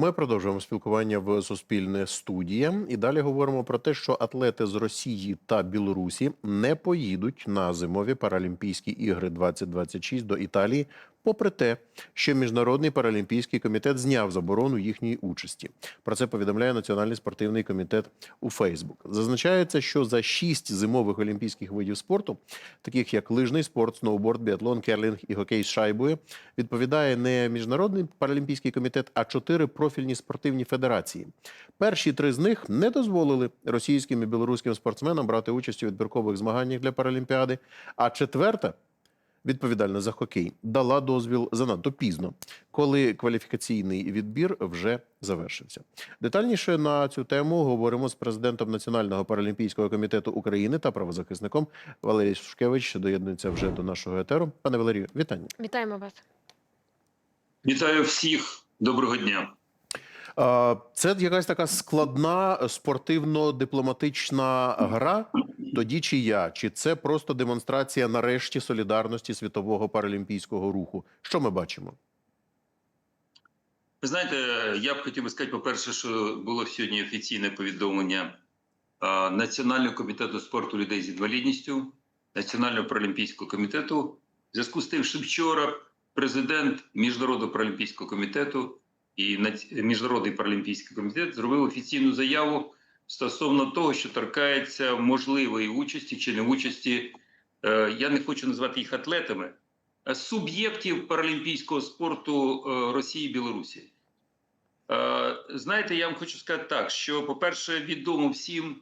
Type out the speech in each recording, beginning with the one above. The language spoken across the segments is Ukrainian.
Ми продовжуємо спілкування в Суспільне студія. І далі говоримо про те, що атлети з Росії та Білорусі не поїдуть на зимові Паралімпійські ігри 2026 до Італії, попри те, що міжнародний паралімпійський комітет зняв заборону їхньої участі. Про це повідомляє Національний спортивний комітет у Фейсбук. Зазначається, що за шість зимових олімпійських видів спорту, таких як лижний спорт, сноуборд, біатлон, керлінг і хокей з шайбою, відповідає не міжнародний паралімпійський комітет, а чотири профільні спортивні федерації. Перші три з них не дозволили російським і білоруським спортсменам брати участь у відбіркових змаганнях для паралімпіади. А четверта, відповідальна за хокей, дала дозвіл занадто пізно, коли кваліфікаційний відбір вже завершився. Детальніше на цю тему говоримо з президентом Національного паралімпійського комітету України та правозахисником Валерій Шушкевич. Доєднується вже до нашого етеру. Пане Валерію, вітання. Вітаємо вас. Вітаю всіх. Доброго дня. А, Це якась така складна спортивно-дипломатична гра. Тоді чи я? Чи це просто демонстрація нарешті солідарності світового паралімпійського руху? Що ми бачимо? Ви знаєте, я б хотів би сказати, по-перше, що було сьогодні офіційне повідомлення Національного комітету спорту людей з інвалідністю, Національного паралімпійського комітету, в зв'язку з тим, що вчора президент Міжнародного паралімпійського комітету і Міжнародний паралімпійський комітет зробив офіційну заяву стосовно того, що торкається можливої участі чи не участі. е, Я не хочу назвати їх атлетами, суб'єктів паралімпійського спорту е, Росії і Білорусі. Е, Знаєте, я вам хочу сказати так: що, по-перше, відомо всім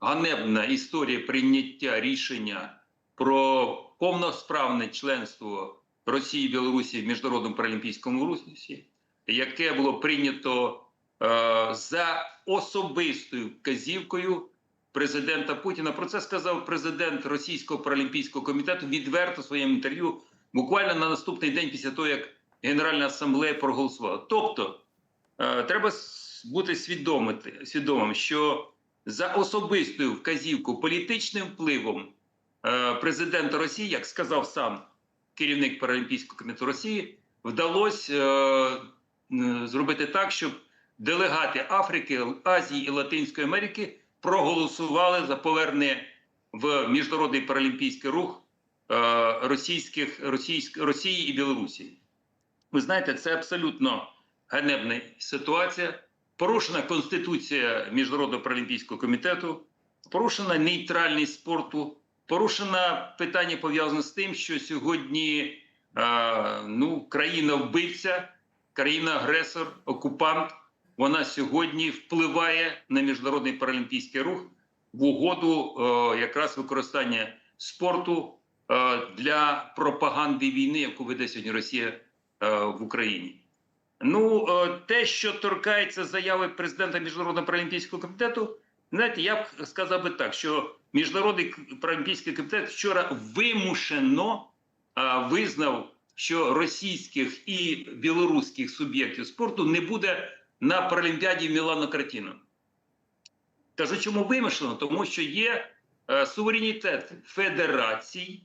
ганебна історія прийняття рішення про повносправне членство Росії і Білорусі в міжнародному паралімпійському русі, яке було прийнято е, за особистою вказівкою президента Путіна. Про це сказав президент Російського паралімпійського комітету відверто в своєму інтерв'ю, буквально на наступний день після того, як Генеральна асамблея проголосувала. Тобто, е, треба бути свідомити, свідомим, що за особистою вказівкою, політичним впливом е, президента Росії, як сказав сам керівник Паралімпійського комітету Росії, вдалося е, зробити так, щоб делегати Африки, Азії і Латинської Америки проголосували за повернення в міжнародний паралімпійський рух е, російських російськ, Росії і Білорусі. Ви знаєте, це абсолютно ганебна ситуація. Порушена конституція Міжнародного паралімпійського комітету, порушена нейтральність спорту, порушено питання пов'язане з тим, що сьогодні е, ну, країна вбивця, країна-агресор, окупант, вона сьогодні впливає на міжнародний паралімпійський рух в угоду е, якраз використання спорту е, для пропаганди війни, яку веде сьогодні Росія е, в Україні. Ну, е, те, що торкається заяви президента Міжнародного паралімпійського комітету, знаєте, я б сказав би так, що Міжнародний паралімпійський комітет вчора вимушено е, визнав, що російських і білоруських суб'єктів спорту не буде на Паралімпіаді в Мілано Картіно. Кажу, чому вимушено? Тому що є е, суверенітет федерацій,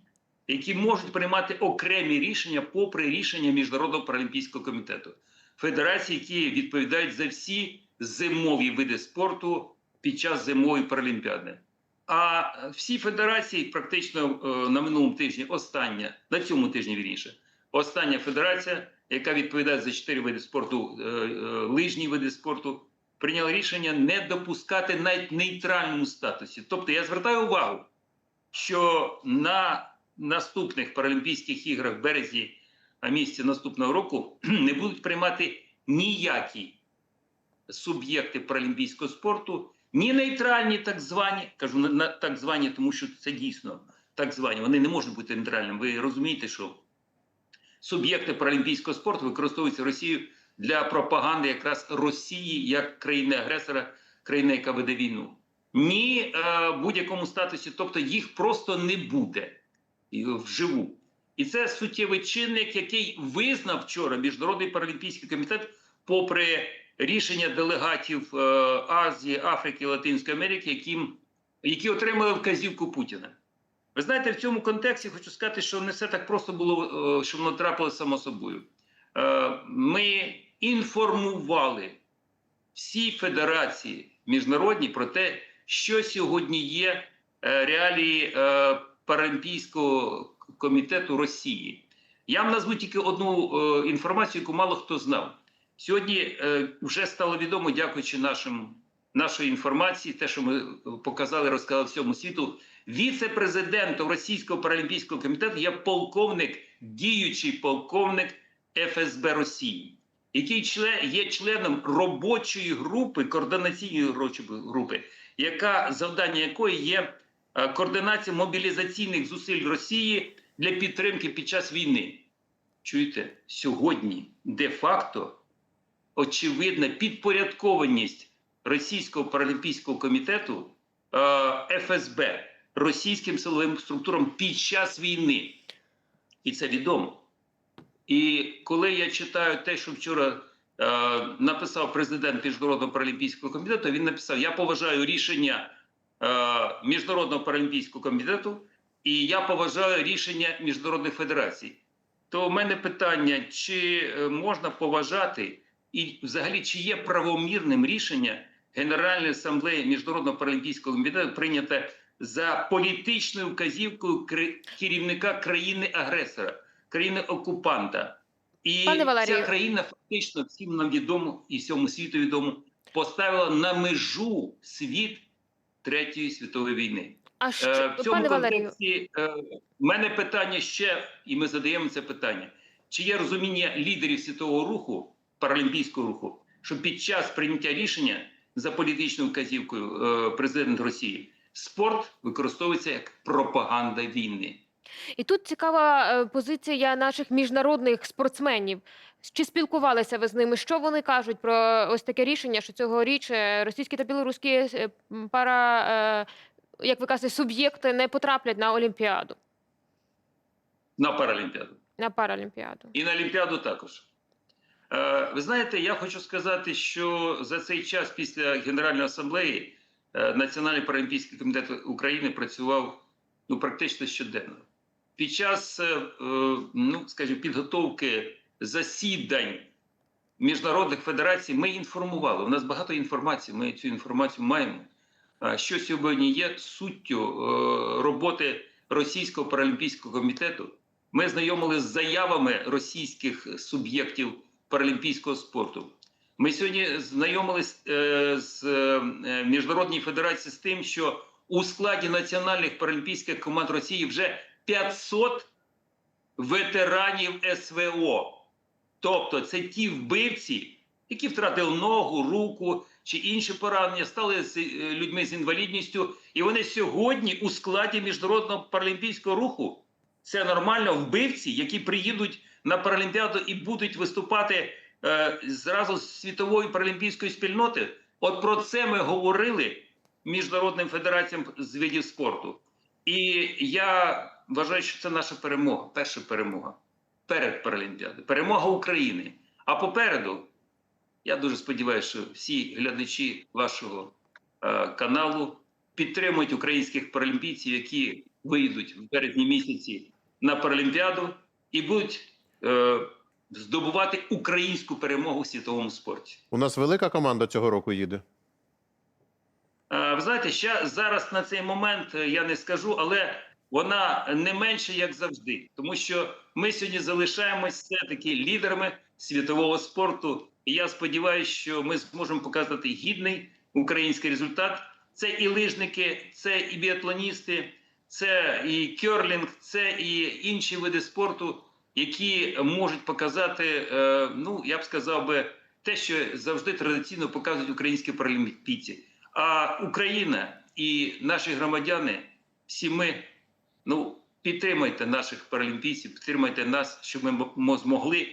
які можуть приймати окремі рішення попри рішення Міжнародного паралімпійського комітету. Федерації, які відповідають за всі зимові види спорту під час зимової паралімпіади. А всі федерації, практично е, на минулому тижні, остання, на цьому тижні вірніше, остання федерація, яка відповідає за чотири види спорту, е, е, лижні види спорту, прийняла рішення не допускати навіть нейтральному статусі. Тобто я звертаю увагу, що на наступних Паралімпійських іграх в березні місяці наступного року не будуть приймати ніякі суб'єкти паралімпійського спорту, ні нейтральні, так звані, кажу на так звані, тому що це дійсно так звані. Вони не можуть бути нейтральними. Ви розумієте, що суб'єкти паралімпійського спорту використовуються Росією для пропаганди якраз Росії як країни-агресора, країни, яка веде війну. Ні е, будь-якому статусі, тобто їх просто не буде вживу. І це суттєвий чинник, який визнав вчора Міжнародний паралімпійський комітет, попри рішення делегатів е, Азії, Африки, Латинської Америки, яким, які отримали вказівку Путіна. Ви знаєте, в цьому контексті хочу сказати, що не все так просто було, е, що воно трапилося само собою. Е, Ми інформували всій федерації міжнародній про те, що сьогодні є е, реалії Паралімпійського комітету Росії. Я вам назву тільки одну інформацію, яку мало хто знав. Сьогодні вже стало відомо, дякуючи нашим, нашої інформації, те, що ми показали, розказали всьому світу. Віце-президентом Російського паралімпійського комітету є полковник, діючий полковник ФСБ Росії, який член, є членом робочої групи, координаційної групи, яка завдання якої є е, координація мобілізаційних зусиль Росії для підтримки під час війни. Чуєте, сьогодні де-факто очевидна підпорядкованість Російського паралімпійського комітету е, ФСБ російським силовим структурам під час війни. І це відомо. І коли я читаю те, що вчора е, написав президент Міжнародного паралімпійського комітету, він написав: Я поважаю рішення е, Міжнародного паралімпійського комітету, і я поважаю рішення міжнародних федерацій. То в мене питання: чи е, можна поважати, і взагалі чи є правомірним рішення Генеральної асамблеї Міжнародного паралімпійського комітету прийняте за політичною вказівкою керівника країни-агресора, країни-окупанта. І Пане ця країна фактично всім нам відомо і всьому світу відомо поставила на межу світ Третьої світової війни. А Е, що, в цьому пане контексті е, мене питання ще, і ми задаємо це питання: чи є розуміння лідерів світового руху, паралімпійського руху, що під час прийняття рішення за політичною вказівкою е, президента Росії спорт використовується як пропаганда війни? і тут цікава е, позиція наших міжнародних спортсменів. Чи спілкувалися ви з ними? Що вони кажуть про ось таке рішення, що цьогоріч е, російські та білоруські е, пара, е, як ви кажете, суб'єкти не потраплять на Олімпіаду, на Паралімпіаду? на Паралімпіаду? І на Олімпіаду також. Е, ви знаєте, я хочу сказати, що за цей час після Генеральної асамблеї е, Національний паралімпійський комітет України працював ну, практично щоденно. Під час, е, е, ну, скажімо, підготовки засідань міжнародних федерацій ми інформували. У нас багато інформації, ми цю інформацію маємо. Що сьогодні є суттю е, роботи Російського паралімпійського комітету? Ми знайомилися з заявами російських суб'єктів паралімпійського спорту. Ми сьогодні знайомились е, з е, міжнародною федерацією з тим, що у складі національних паралімпійських команд Росії вже 500 ветеранів СВО. Тобто це ті вбивці, які втратили ногу, руку чи інші поранення, стали з, е, людьми з інвалідністю, і вони сьогодні у складі міжнародного паралімпійського руху. Це нормально вбивці, які приїдуть на Паралімпіаду і будуть виступати зразу з світової паралімпійської спільноти. От про це ми говорили міжнародним федераціям з видів спорту. І я вважаю, що це наша перемога, перша перемога перед Паралімпіадою, перемога України. А попереду, я дуже сподіваюся, що всі глядачі вашого е, каналу підтримують українських паралімпійців, які вийдуть в березні місяці на Паралімпіаду і будуть е, здобувати українську перемогу в світовому спорті. У нас велика команда цього року їде. Е, Ви знаєте, ще зараз на цей момент е, я не скажу, але вона не менше як завжди, тому що ми сьогодні залишаємось все-таки лідерами світового спорту. І я сподіваюся, що ми зможемо показати гідний український результат. Це і лижники, це і біатлоністи, це і кьорлінг, це і інші види спорту, які можуть показати, е, ну я б сказав би, те, що завжди традиційно показують українські паралімпійці. А Україна і наші громадяни, всі ми, ну підтримайте наших паралімпійців, підтримайте нас, щоб ми змогли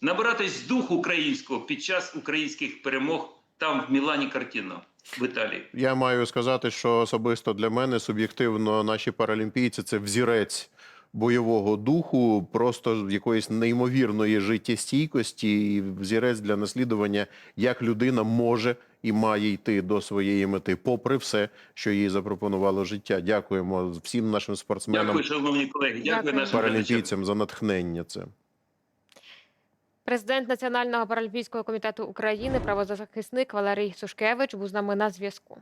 набиратись духу українського під час українських перемог там в Мілані Картіно в Італії. Я маю сказати, що особисто для мене суб'єктивно наші паралімпійці це взірець бойового духу, просто якоїсь неймовірної життєстійкості, і взірець для наслідування, як людина може і має йти до своєї мети, попри все, що їй запропонувало життя. Дякуємо всім нашим спортсменам, Дякую, шановні колеги. Дякую, Дякую. нашим паралімпійцям за натхнення. Це Президент Національного паралімпійського комітету України, правозахисник Валерій Сушкевич був з нами на зв'язку.